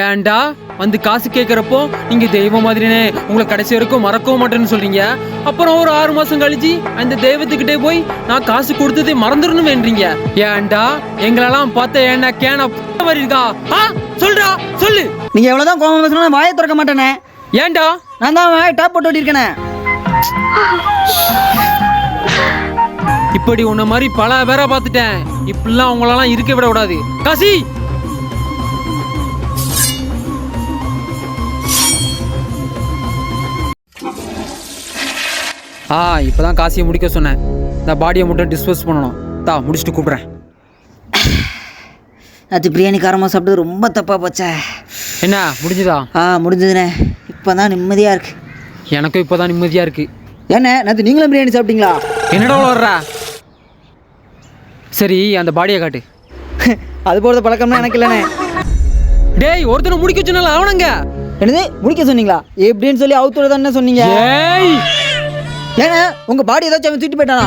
ஏன்டா வந்து காசு கேட்குறப்போ நீங்க தெய்வம் மாதிரினே உங்களை கடைசி வரைக்கும் மறக்கவும் மாட்டேன்னு சொல்றீங்க? அப்புறம் ஒரு ஆறு மாசம் கழிச்சு அந்த தெய்வத்துக்கிட்டே போய் நான் காசு கொடுத்ததை மறந்துடணும் வேண்டீங்க ஏன்டா எங்களெல்லாம் பார்த்த ஏன்டா கேன மாதிரி இருக்கா? ஆ சொல்றா சொல்லு. நீங்க எவ்வளவுதான் கோவம் பேசணும் வாயை திறக்க மாட்டேனே. ஏன்டா? நான் தான் வாயை டாப் போட்டு ஓட்டிருக்கேனே இப்படி உன்ன மாதிரி பல பேரை பார்த்துட்டேன். இப்படிலாம் உங்களெல்லாம் இருக்க விட கூடாது காசி! ஆ இப்பதான் காசியை முடிக்க சொன்னேன். இந்த பாடியை மட்டும் டிஸ்போஸ் பண்ணணும். தா முடிச்சுட்டு கூப்பிட்றேன். நேற்று பிரியாணி காரமாக சாப்பிட்டது ரொம்ப தப்பாக போச்சே. என்ன முடிஞ்சுதா? ஆ முடிஞ்சதுண்ணே. இப்போ தான் நிம்மதியாக இருக்கு. எனக்கும் இப்போதான் நிம்மதியா இருக்கு. ஏண்ணே நேற்று நீங்களும் பிரியாணி சாப்பிட்டீங்களா? என்னடா வர்ற? சரி அந்த பாடியை காட்டு. அது போகிறது பழக்கம்னா எனக்கு இல்லைண்ணே. டேய் ஒருத்தனை முடிக்க சொன்னால அவனுங்க. என்னது முடிக்க சொன்னீங்களா? எப்படின்னு சொல்லி அவுத்தோட தானே சொன்னீங்க? ஏய்! ஏன்னா உங்கள் பாடி ஏதாச்சும் அவன் தூக்கிட்டு போயிட்டானா?